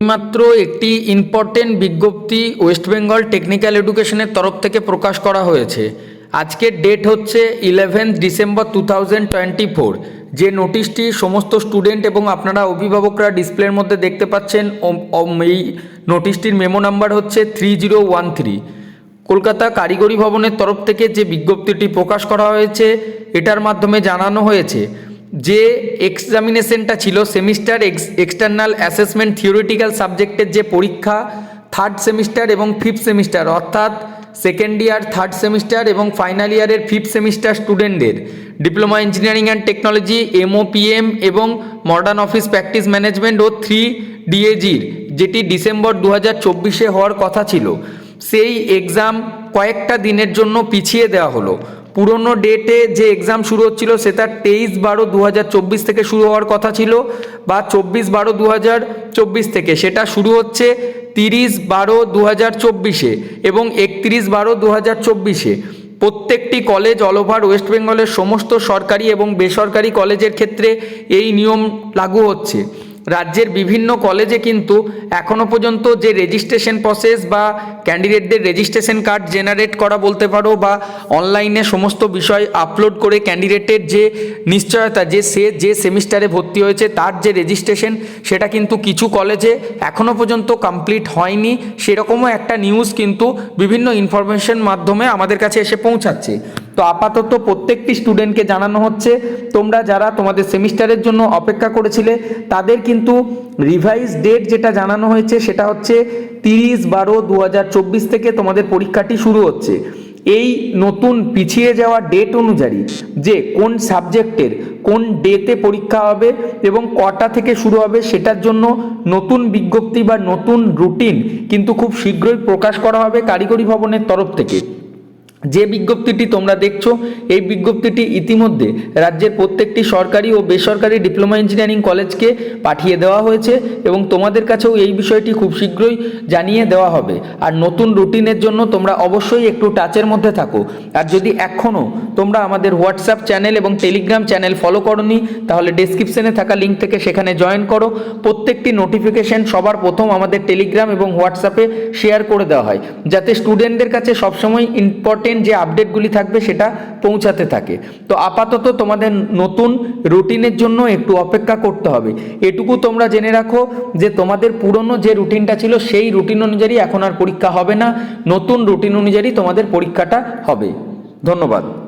মাত্র একটি ইম্পর্টেন্ট বিজ্ঞপ্তি ওয়েস্ট বেঙ্গল টেকনিক্যাল এডুকেশনের তরফ থেকে প্রকাশ করা হয়েছে। আজকের ডেট হচ্ছে eleventh December two thousand twenty four যে নোটিশটি সমস্ত স্টুডেন্ট এবং আপনারা অভিভাবকরা ডিসপ্লের মধ্যে দেখতে পাচ্ছেন এই নোটিশটির মেমো নাম্বার হচ্ছে three zero one three Kolkata কারিগরি ভবনের তরফ থেকে যে বিজ্ঞপ্তিটি প্রকাশ করা হয়েছে, এটার মাধ্যমে জানানো হয়েছে যে এক্সামিনেশনটা ছিল semester ex external assessment theoretical সাবজেক্টের যে পরীক্ষা থার্ড সেমিস্টার এবং ফিফথ সেমিস্টার অর্থাৎ সেকেন্ড ইয়ার থার্ড সেমিস্টার এবং ফাইনাল ইয়ারের ফিফথ সেমিস্টার স্টুডেন্টদের diploma engineering and technology MOPM এবং মডার্ন অফিস প্র্যাকটিস ম্যানেজমেন্ট ও থ্রি ডিএজির যেটি ডিসেম্বর দু হাজার চব্বিশে হওয়ার কথা ছিল। সেই এক্সাম কয়েকটা দিনের জন্য পিছিয়ে দেওয়া হলো। পুরনো ডেটে যে এক্সাম শুরু হচ্ছিল সেটা তেইশ বারো দু থেকে শুরু হওয়ার কথা ছিল বা চব্বিশ বারো দু থেকে। সেটা শুরু হচ্ছে তিরিশ বারো দু চব্বিশে এবং একত্রিশ বারো দু চব্বিশে প্রত্যেকটি কলেজ অল ওভার ওয়েস্ট বেঙ্গলের সমস্ত সরকারি এবং বেসরকারি কলেজের ক্ষেত্রে এই নিয়ম লাগু হচ্ছে। রাজ্যের বিভিন্ন কলেজে কিন্তু এখনও পর্যন্ত যে রেজিস্ট্রেশন প্রসেস বা ক্যান্ডিডেটদের রেজিস্ট্রেশন কার্ড জেনারেট করা বলতে পারো বা অনলাইনে সমস্ত বিষয় আপলোড করে ক্যান্ডিডেটের যে নিশ্চয়তা, যে সে যে সেমিস্টারে ভর্তি হয়েছে তার যে রেজিস্ট্রেশন সেটা কিন্তু কিছু কলেজে এখনও পর্যন্ত কমপ্লিট হয়নি। সেরকমও একটা নিউজ কিন্তু বিভিন্ন ইনফরমেশন মাধ্যমে আমাদের কাছে এসে পৌঁছাচ্ছে। তো আপাতত প্রত্যেকটি স্টুডেন্টকে জানানো হচ্ছে, তোমরা যারা তোমাদের সেমিস্টারের জন্য অপেক্ষা করেছিলে, তাদের কিন্তু রিভাইজ ডেট যেটা জানানো হয়েছে সেটা হচ্ছে তিরিশ বারো দু থেকে তোমাদের পরীক্ষাটি শুরু হচ্ছে। এই নতুন পিছিয়ে যাওয়া ডেট অনুযায়ী যে কোন সাবজেক্টের কোন ডেতে পরীক্ষা হবে এবং কটা থেকে শুরু হবে সেটার জন্য নতুন বিজ্ঞপ্তি বা নতুন রুটিন কিন্তু খুব শীঘ্রই প্রকাশ করা হবে কারিগরি ভবনের তরফ থেকে। যে বিজ্ঞপ্তিটি তোমরা দেখছ, এই বিজ্ঞপ্তিটি ইতিমধ্যে রাজ্যের প্রত্যেকটি সরকারি ও বেসরকারি ডিপ্লোমা ইঞ্জিনিয়ারিং কলেজকে পাঠিয়ে দেওয়া হয়েছে এবং তোমাদের কাছেও এই বিষয়টি খুব শীঘ্রই জানিয়ে দেওয়া হবে। আর নতুন রুটিনের জন্য তোমরা অবশ্যই একটু টাচের মধ্যে থাকো। আর যদি এখনও তোমরা আমাদের হোয়াটসঅ্যাপ চ্যানেল এবং টেলিগ্রাম চ্যানেল ফলো করনি, তাহলে ডেসক্রিপশনে থাকা লিঙ্ক থেকে সেখানে জয়েন করো। প্রত্যেকটি নোটিফিকেশন সবার প্রথম আমাদের টেলিগ্রাম এবং হোয়াটসঅ্যাপে শেয়ার করে দেওয়া হয়। যাতে স্টুডেন্টদের কাছে সবসময় ইম্পর্টেন্ট যে আপডেটগুলি থাকবে সেটা পৌঁছাতে থাকে। তো আপাতত তোমাদের নতুন রুটিনের জন্য একটু অপেক্ষা করতে হবে। এটুকু তোমরা জেনে রাখো যে তোমাদের পুরনো যে রুটিনটা ছিল, সেই রুটিন অনুযায়ী এখন আর পরীক্ষা হবে না। নতুন রুটিন অনুযায়ী তোমাদের পরীক্ষাটা হবে। ধন্যবাদ।